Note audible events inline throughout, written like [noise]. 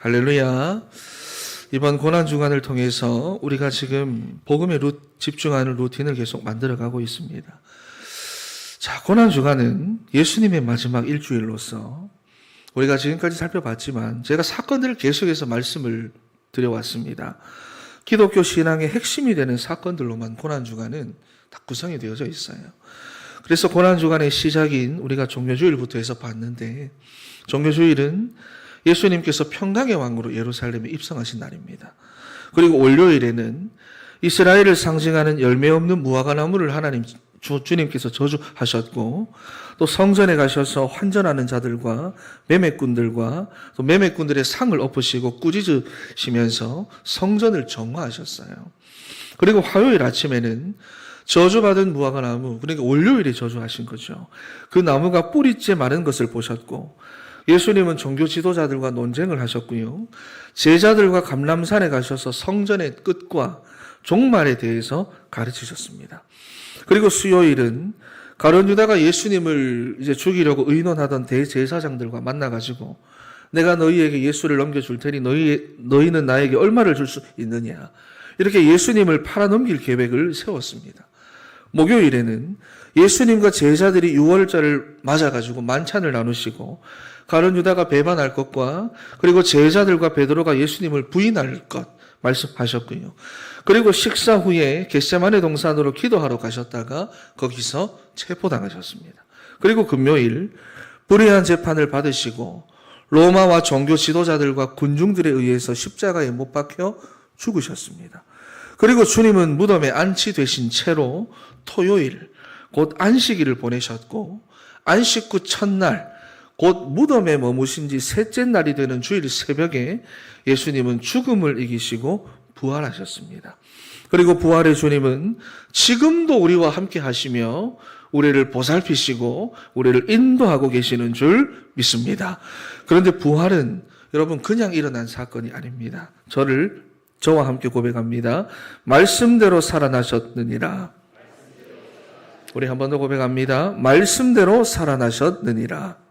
할렐루야. 이번 고난 주간을 통해서 우리가 지금 복음에 루, 집중하는 루틴을 계속 만들어가고 있습니다. 자, 고난 주간은 예수님의 마지막 일주일로서 우리가 지금까지 살펴봤지만 제가 사건들을 계속해서 말씀을 드려왔습니다. 기독교 신앙의 핵심이 되는 사건들로만 고난 주간은 다 구성이 되어져 있어요. 그래서 고난 주간의 시작인 우리가 종료주일부터 해서 봤는데 종료주일은 예수님께서 평강의 왕으로 예루살렘에 입성하신 날입니다. 그리고 월요일에는 이스라엘을 상징하는 열매 없는 무화과 나무를 하나님 주, 주님께서 저주하셨고 또 성전에 가셔서 환전하는 자들과 매매꾼들과 또 매매꾼들의 상을 엎으시고 꾸짖으시면서 성전을 정화하셨어요. 그리고 화요일 아침에는 저주받은 무화과 나무, 그러니까 월요일에 저주하신 거죠. 그 나무가 뿌리째 마른 것을 보셨고 예수님은 종교 지도자들과 논쟁을 하셨고요. 제자들과 감람산에 가셔서 성전의 끝과 종말에 대해서 가르치셨습니다. 그리고 수요일은 가론 유다가 예수님을 이제 죽이려고 의논하던 대제사장들과 만나가지고 내가 너희에게 예수를 넘겨줄 테니 너희, 너희는 나에게 얼마를 줄 수 있느냐. 이렇게 예수님을 팔아넘길 계획을 세웠습니다. 목요일에는 예수님과 제자들이 유월절을 맞아가지고 만찬을 나누시고 가론 유다가 배반할 것과 그리고 제자들과 베드로가 예수님을 부인할 것 말씀하셨고요. 그리고 식사 후에 겟세마네 동산으로 기도하러 가셨다가 거기서 체포당하셨습니다. 그리고 금요일 불의한 재판을 받으시고 로마와 종교 지도자들과 군중들에 의해서 십자가에 못 박혀 죽으셨습니다. 그리고 주님은 무덤에 안치되신 채로 토요일 곧 안식일을 보내셨고 안식 후 첫날 곧 무덤에 머무신 지 셋째 날이 되는 주일 새벽에 예수님은 죽음을 이기시고 부활하셨습니다. 그리고 부활의 주님은 지금도 우리와 함께 하시며 우리를 보살피시고 우리를 인도하고 계시는 줄 믿습니다. 그런데 부활은 여러분 그냥 일어난 사건이 아닙니다. 저를 저와 함께 고백합니다. 말씀대로 살아나셨느니라. 우리 한 번 더 고백합니다. 말씀대로 살아나셨느니라.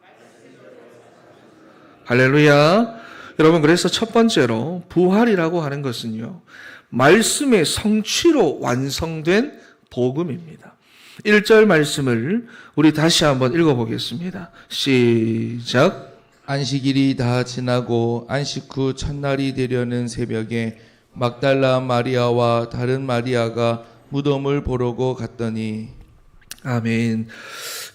할렐루야. 여러분, 그래서 첫 번째로 부활이라고 하는 것은요, 말씀의 성취로 완성된 복음입니다. 1절 말씀을 우리 다시 한번 읽어보겠습니다. 시작. 안식일이 다 지나고 안식 후 첫날이 되려는 새벽에 막달라 마리아와 다른 마리아가 무덤을 보러고 갔더니 아멘.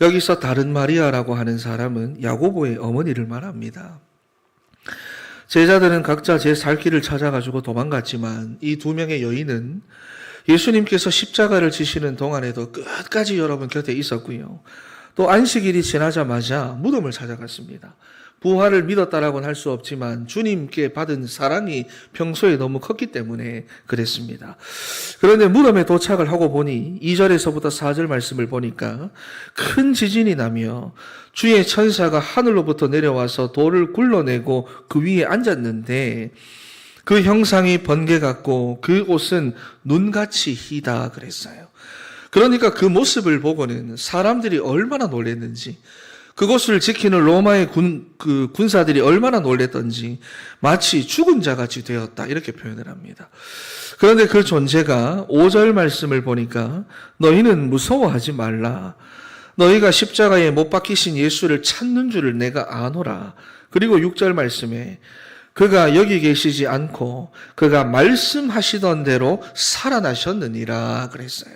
여기서 다른 마리아라고 하는 사람은 야고보의 어머니를 말합니다. 제자들은 각자 제 살 길을 찾아가지고 도망갔지만 이 두 명의 여인은 예수님께서 십자가를 지시는 동안에도 끝까지 여러분 곁에 있었고요. 또 안식일이 지나자마자 무덤을 찾아갔습니다. 부활을 믿었다라고는 할 수 없지만 주님께 받은 사랑이 평소에 너무 컸기 때문에 그랬습니다. 그런데 무덤에 도착을 하고 보니 2절에서부터 4절 말씀을 보니까 큰 지진이 나며 주의 천사가 하늘로부터 내려와서 돌을 굴러내고 그 위에 앉았는데 그 형상이 번개 같고 그 옷은 눈같이 희다 그랬어요. 그러니까 그 모습을 보고는 사람들이 얼마나 놀랬는지 그곳을 지키는 로마의 군, 그 군사들이 얼마나 놀랬던지 마치 죽은 자 같이 되었다. 이렇게 표현을 합니다. 그런데 그 존재가 5절 말씀을 보니까 너희는 무서워하지 말라. 너희가 십자가에 못 박히신 예수를 찾는 줄을 내가 아노라. 그리고 6절 말씀에 그가 여기 계시지 않고 그가 말씀하시던 대로 살아나셨느니라 그랬어요.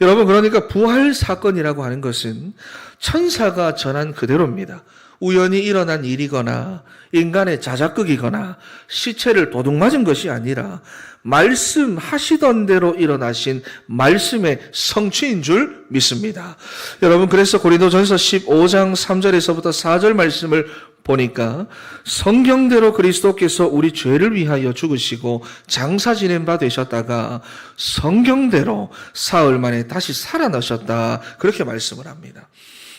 여러분, 그러니까 부활 사건이라고 하는 것은 천사가 전한 그대로입니다. 우연히 일어난 일이거나 인간의 자작극이거나 시체를 도둑 맞은 것이 아니라 말씀하시던 대로 일어나신 말씀의 성취인 줄 믿습니다. 여러분, 그래서 고린도전서 15장 3절에서부터 4절 말씀을 보니까 성경대로 그리스도께서 우리 죄를 위하여 죽으시고 장사 지낸 바 되셨다가 성경대로 사흘 만에 다시 살아나셨다. 그렇게 말씀을 합니다.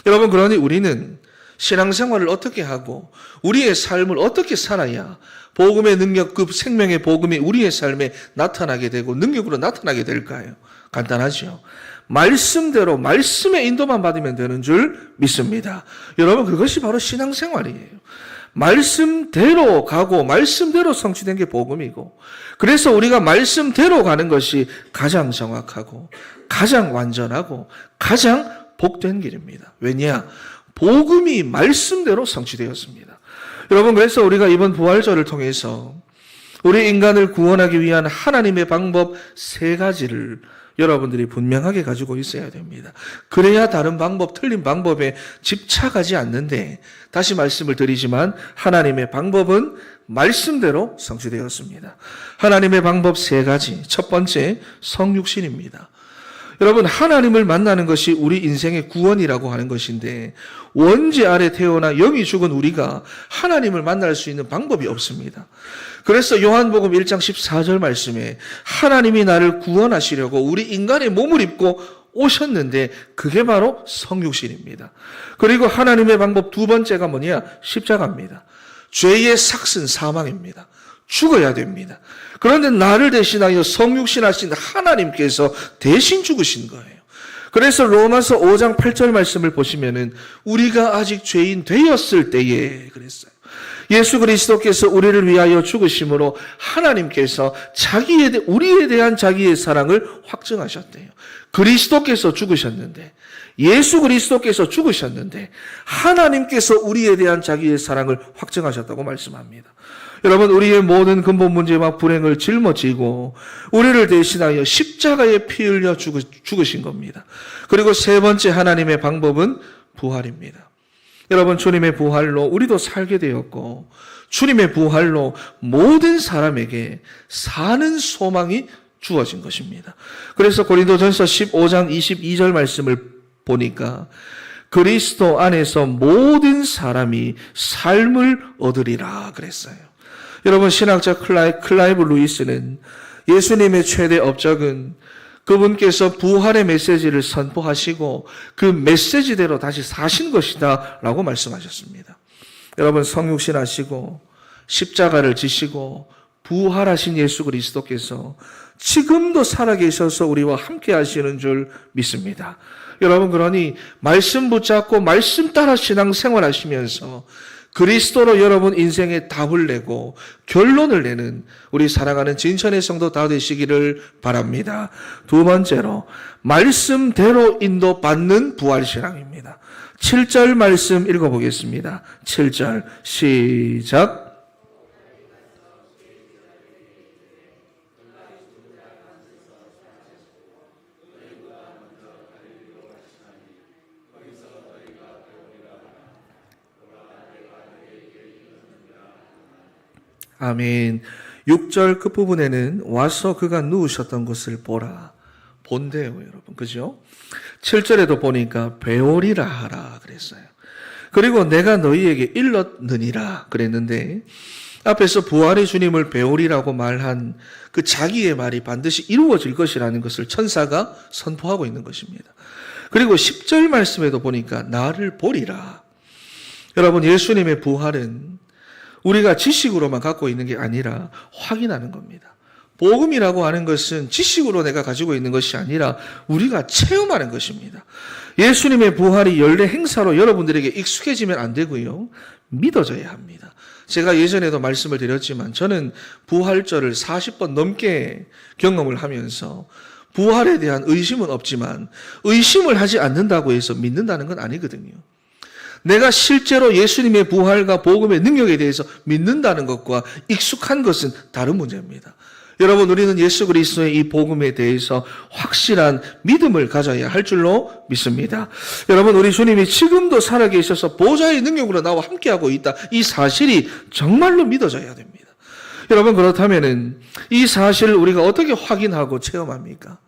여러분, 그러니 우리는 신앙생활을 어떻게 하고 우리의 삶을 어떻게 살아야 복음의 능력, 그 생명의 복음이 우리의 삶에 나타나게 되고 능력으로 나타나게 될까요? 간단하죠. 말씀대로 말씀의 인도만 받으면 되는 줄 믿습니다. 여러분 그것이 바로 신앙생활이에요. 말씀대로 가고 말씀대로 성취된 게 복음이고 그래서 우리가 말씀대로 가는 것이 가장 정확하고 가장 완전하고 가장 복된 길입니다. 왜냐? 복음이 말씀대로 성취되었습니다. 여러분 그래서 우리가 이번 부활절을 통해서 우리 인간을 구원하기 위한 하나님의 방법 세 가지를 여러분들이 분명하게 가지고 있어야 됩니다. 그래야 다른 방법, 틀린 방법에 집착하지 않는데, 다시 말씀을 드리지만, 하나님의 방법은 말씀대로 성취되었습니다. 하나님의 방법 세 가지. 첫 번째, 성육신입니다. 여러분, 하나님을 만나는 것이 우리 인생의 구원이라고 하는 것인데, 원죄 아래 태어나 영이 죽은 우리가 하나님을 만날 수 있는 방법이 없습니다. 그래서 요한복음 1장 14절 말씀에 하나님이 나를 구원하시려고 우리 인간의 몸을 입고 오셨는데 그게 바로 성육신입니다. 그리고 하나님의 방법 두 번째가 뭐냐? 십자가입니다. 죄의 삭슨 사망입니다. 죽어야 됩니다. 그런데 나를 대신하여 성육신하신 하나님께서 대신 죽으신 거예요. 그래서 로마서 5장 8절 말씀을 보시면은 우리가 아직 죄인 되었을 때에 그랬어요. 예수 그리스도께서 우리를 위하여 죽으심으로 하나님께서 자기에 대 우리에 대한 자기의 사랑을 확증하셨대요. 그리스도께서 죽으셨는데 예수 그리스도께서 죽으셨는데 하나님께서 우리에 대한 자기의 사랑을 확증하셨다고 말씀합니다. 여러분 우리의 모든 근본 문제와 불행을 짊어지고 우리를 대신하여 십자가에 피 흘려 죽으신 겁니다. 그리고 세 번째 하나님의 방법은 부활입니다. 여러분 주님의 부활로 우리도 살게 되었고 주님의 부활로 모든 사람에게 사는 소망이 주어진 것입니다. 그래서 고린도전서 15장 22절 말씀을 보니까 그리스도 안에서 모든 사람이 삶을 얻으리라 그랬어요. 여러분 신학자 클라이, 클라이브 루이스는 예수님의 최대 업적은 그분께서 부활의 메시지를 선포하시고 그 메시지대로 다시 사신 것이다 라고 말씀하셨습니다. 여러분 성육신 하시고 십자가를 지시고 부활하신 예수 그리스도께서 지금도 살아계셔서 우리와 함께 하시는 줄 믿습니다. 여러분 그러니 말씀 붙잡고 말씀 따라 신앙 생활하시면서 그리스도로 여러분 인생의 답을 내고 결론을 내는 우리 사랑하는 진천의 성도 다 되시기를 바랍니다. 두 번째로 말씀대로 인도받는 부활신앙입니다. 7절 말씀 읽어보겠습니다. 7절 시작. 아멘. 6절 끝부분에는 와서 그가 누우셨던 곳을 보라. 본대요, 여러분. 그죠? 7절에도 보니까 배오리라 하라 그랬어요. 그리고 내가 너희에게 일렀느니라 그랬는데 앞에서 부활의 주님을 배우리라고 말한 그 자기의 말이 반드시 이루어질 것이라는 것을 천사가 선포하고 있는 것입니다. 그리고 10절 말씀에도 보니까 나를 보리라. 여러분 예수님의 부활은 우리가 지식으로만 갖고 있는 게 아니라 확인하는 겁니다. 복음이라고 하는 것은 지식으로 내가 가지고 있는 것이 아니라 우리가 체험하는 것입니다. 예수님의 부활이 연례 행사로 여러분들에게 익숙해지면 안 되고요. 믿어져야 합니다. 제가 예전에도 말씀을 드렸지만 저는 부활절을 40번 넘게 경험을 하면서 부활에 대한 의심은 없지만 의심을 하지 않는다고 해서 믿는다는 건 아니거든요. 내가 실제로 예수님의 부활과 복음의 능력에 대해서 믿는다는 것과 익숙한 것은 다른 문제입니다. 여러분, 우리는 예수 그리스도의 이 복음에 대해서 확실한 믿음을 가져야 할 줄로 믿습니다. 여러분, 우리 주님이 지금도 살아계셔서 보좌의 능력으로 나와 함께하고 있다. 이 사실이 정말로 믿어져야 됩니다. 여러분, 그렇다면은 이 사실을 우리가 어떻게 확인하고 체험합니까?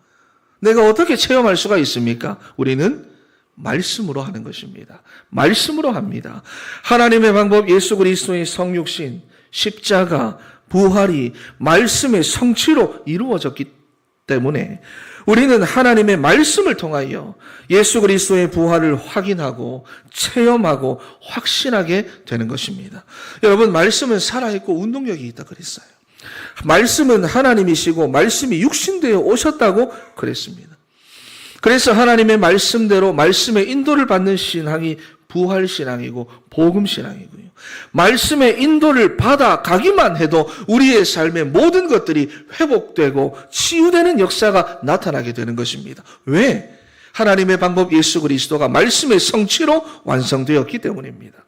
내가 어떻게 체험할 수가 있습니까? 우리는 말씀으로 하는 것입니다. 말씀으로 합니다. 하나님의 방법 예수 그리스도의 성육신, 십자가, 부활이 말씀의 성취로 이루어졌기 때문에 우리는 하나님의 말씀을 통하여 예수 그리스도의 부활을 확인하고 체험하고 확신하게 되는 것입니다. 여러분 말씀은 살아 있고 운동력이 있다 그랬어요. 말씀은 하나님이시고 말씀이 육신되어 오셨다고 그랬습니다. 그래서 하나님의 말씀대로 말씀의 인도를 받는 신앙이 부활 신앙이고 복음 신앙이고요. 말씀의 인도를 받아 가기만 해도 우리의 삶의 모든 것들이 회복되고 치유되는 역사가 나타나게 되는 것입니다. 왜? 하나님의 방법 예수 그리스도가 말씀의 성취로 완성되었기 때문입니다.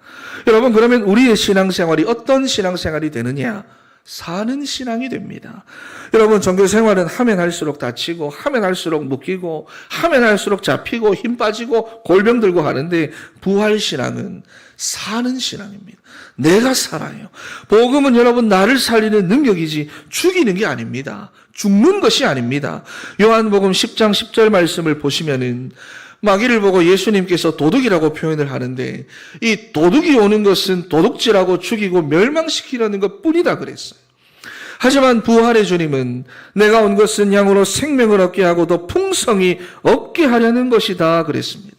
여러분 그러면 우리의 신앙생활이 어떤 신앙생활이 되느냐? 사는 신앙이 됩니다. 여러분 종교 생활은 하면 할수록 다치고 하면 할수록 묶이고 하면 할수록 잡히고 힘 빠지고 골병 들고 하는데 부활 신앙은 사는 신앙입니다. 내가 살아요. 복음은 여러분 나를 살리는 능력이지 죽이는 게 아닙니다. 죽는 것이 아닙니다. 요한복음 10장 10절 말씀을 보시면은 마귀를 보고 예수님께서 도둑이라고 표현을 하는데 이 도둑이 오는 것은 도둑질하고 죽이고 멸망시키려는 것 뿐이다 그랬어요. 하지만 부활의 주님은 내가 온 것은 양으로 생명을 얻게 하고 더 풍성히 얻게 하려는 것이다 그랬습니다.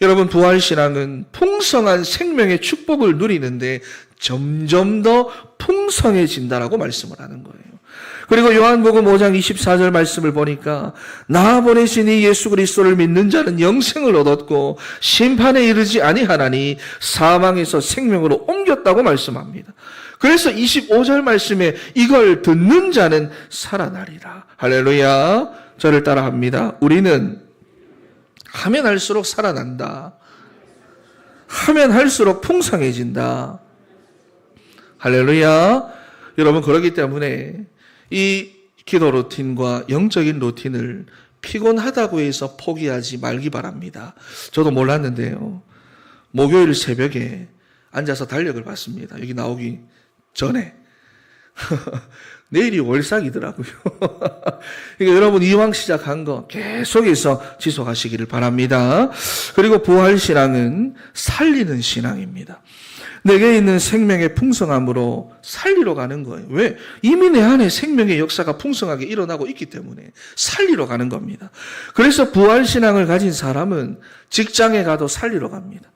여러분 부활 신앙은 풍성한 생명의 축복을 누리는데 점점 더 풍성해진다라고 말씀을 하는 거예요. 그리고 요한복음 5장 24절 말씀을 보니까 나 보내신 이 예수 그리스도를 믿는 자는 영생을 얻었고 심판에 이르지 아니하나니 사망에서 생명으로 옮겼다고 말씀합니다. 그래서 25절 말씀에 이걸 듣는 자는 살아나리라. 할렐루야. 저를 따라합니다. 우리는 하면 할수록 살아난다. 하면 할수록 풍성해진다. 할렐루야. 여러분, 그러기 때문에 이 기도 루틴과 영적인 루틴을 피곤하다고 해서 포기하지 말기 바랍니다. 저도 몰랐는데요. 목요일 새벽에 앉아서 달력을 봤습니다. 여기 나오기 전에. [laughs] 내일이 월삭이더라고요. [laughs] 그러니까 여러분 이왕 시작한 거 계속해서 지속하시기를 바랍니다. 그리고 부활 신앙은 살리는 신앙입니다. 내게 있는 생명의 풍성함으로 살리러 가는 거예요. 왜? 이미 내 안에 생명의 역사가 풍성하게 일어나고 있기 때문에 살리러 가는 겁니다. 그래서 부활 신앙을 가진 사람은 직장에 가도 살리러 갑니다.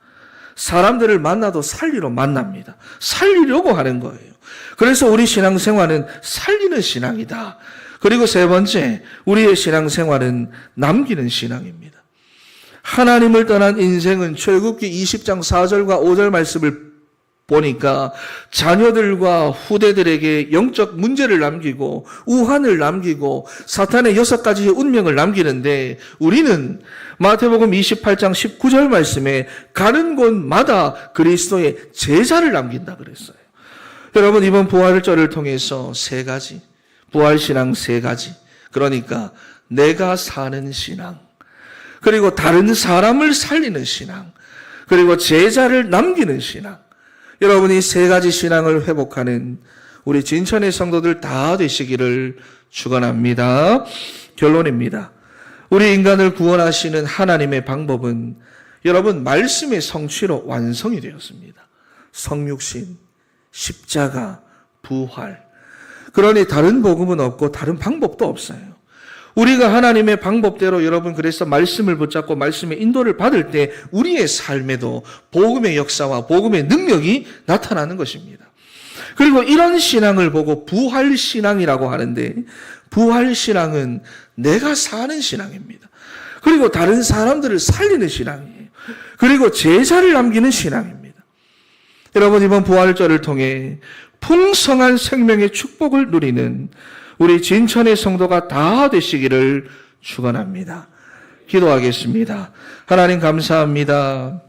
사람들을 만나도 살리러 만납니다. 살리려고 하는 거예요. 그래서 우리 신앙생활은 살리는 신앙이다. 그리고 세 번째, 우리의 신앙생활은 남기는 신앙입니다. 하나님을 떠난 인생은 출애굽기 20장 4절과 5절 말씀을 보니까 자녀들과 후대들에게 영적 문제를 남기고 우환을 남기고 사탄의 여섯 가지의 운명을 남기는데 우리는 마태복음 28장 19절 말씀에 가는 곳마다 그리스도의 제자를 남긴다 그랬어요. 여러분 이번 부활절을 통해서 세 가지 부활 신앙 세 가지 그러니까 내가 사는 신앙 그리고 다른 사람을 살리는 신앙 그리고 제자를 남기는 신앙 여러분이 세 가지 신앙을 회복하는 우리 진천의 성도들 다 되시기를 축원합니다. 결론입니다. 우리 인간을 구원하시는 하나님의 방법은 여러분 말씀의 성취로 완성이 되었습니다. 성육신, 십자가, 부활. 그러니 다른 복음은 없고 다른 방법도 없어요. 우리가 하나님의 방법대로 여러분 그래서 말씀을 붙잡고 말씀의 인도를 받을 때 우리의 삶에도 복음의 역사와 복음의 능력이 나타나는 것입니다. 그리고 이런 신앙을 보고 부활 신앙이라고 하는데 부활 신앙은 내가 사는 신앙입니다. 그리고 다른 사람들을 살리는 신앙이에요. 그리고 제자를 남기는 신앙입니다. 여러분 이번 부활절을 통해 풍성한 생명의 축복을 누리는 우리 진천의 성도가 다 되시기를 축원합니다. 기도하겠습니다. 하나님 감사합니다.